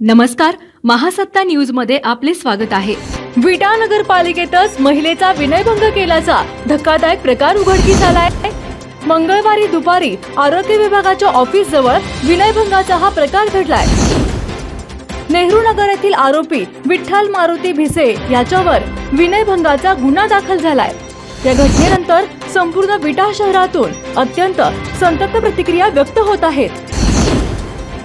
नमस्कार महासत्ता न्यूजमध्ये आपले स्वागत आहे. विटा नगरपालिकेतच महिलेचा विनयभंग केल्याचा धक्कादायक प्रकार उघडकीस आलाय. मंगळवारी दुपारी आरोग्य विभागाच्या ऑफिस जवळ विनयभंगाचा हा प्रकार घडलाय. नेहरू नगर येथील आरोपी विठ्ठल मारुती भिसे याच्यावर विनयभंगाचा गुन्हा दाखल झालाय. या घटनेनंतर संपूर्ण विटा शहरातून अत्यंत संतप्त प्रतिक्रिया व्यक्त होत आहेत.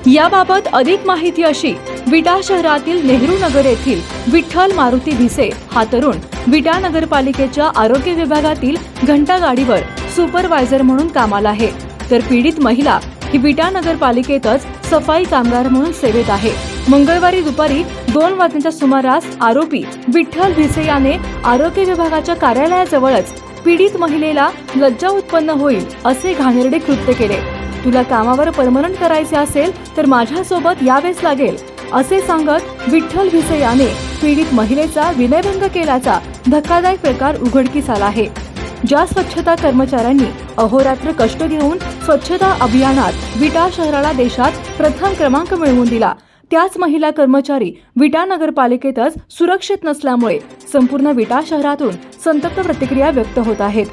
याबाबत अधिक माहिती अशी विटा शहरातील नेहरू नगर येथील विठ्ठल मारुती भिसे हा तरुण विटा नगरपालिकेच्या आरोग्य विभागातील घंटा गाडीवर सुपरवायझर म्हणून कामाला आहे. तर पीडित महिला ही विटा नगरपालिकेतच सफाई कामगार म्हणून सेवेत आहे. मंगळवारी दुपारी दोन वाजण्याच्या सुमारास आरोपी विठ्ठल भिसे याने आरोग्य विभागाच्या कार्यालयाजवळच पीडित महिलेला लज्जा उत्पन्न होईल असे घाणेरडे कृत्य केले. तुला कामावर परमनंट करायचे असेल तर माझ्यासोबत यावेच लागेल. असे सांगत विठ्ठल भिसे याने पीडित महिलेचा विनयभंग केल्याचा धक्कादायक प्रकार उघडकीस आला आहे. ज्या स्वच्छता कर्मचाऱ्यांनी अहोरात्र कष्ट घेऊन स्वच्छता अभियानात विटा शहराला देशात प्रथम क्रमांक मिळवून दिला. त्याच महिला कर्मचारी विटा नगरपालिकेतच सुरक्षित नसल्यामुळे संपूर्ण विटा शहरातून संतप्त प्रतिक्रिया व्यक्त होत आहेत.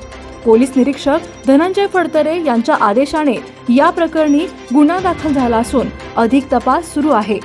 पोलीस निरीक्षक धनंजय फडतरे यांच्या आदेशाने या प्रकरणी गुन्हा दाखल झाला असून अधिक तपास सुरू आहे.